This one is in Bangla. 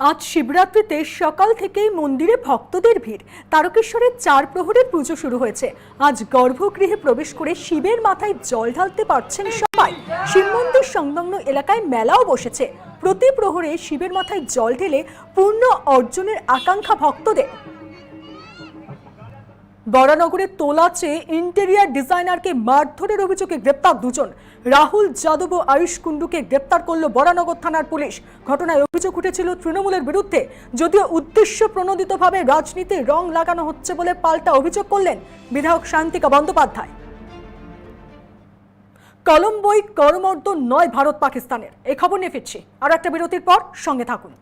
আজ শিবরাত্রিতে সকাল থেকেই মন্দিরে ভক্তদের ভিড়। তারকেশ্বরের চার প্রহরের পুজো শুরু হয়েছে। আজ গর্ভগৃহে প্রবেশ করে শিবের মাথায় জল ঢালতে পারছেন সবাই। শিব মন্দির সংলগ্ন এলাকায় মেলাও বসেছে। প্রতি প্রহরে শিবের মাথায় জল ঢেলে পূর্ণ অর্জনের আকাঙ্ক্ষা ভক্তদের। বরানগরের তোলাচে ইন্টেরিয়ার ডিজাইনারকে মারধরের অভিযোগে গ্রেপ্তার দুজন। রাহুল যাদব ও আয়ুষ কুণ্ডুকে গ্রেপ্তার করল বরানগর থানার পুলিশ। ঘটনায় অভিযোগ উঠেছিল তৃণমূলের বিরুদ্ধে। যদিও উদ্দেশ্য প্রণোদিতভাবে রাজনীতির রং লাগানো হচ্ছে বলে পাল্টা অভিযোগ করলেন বিধায়ক শান্তিকা বন্দ্যোপাধ্যায়। কলম্বোই করমর্দ নয় ভারত পাকিস্তানের এ খবর নিয়ে ফিরছি। আর একটা বিরতির পর সঙ্গে থাকুন।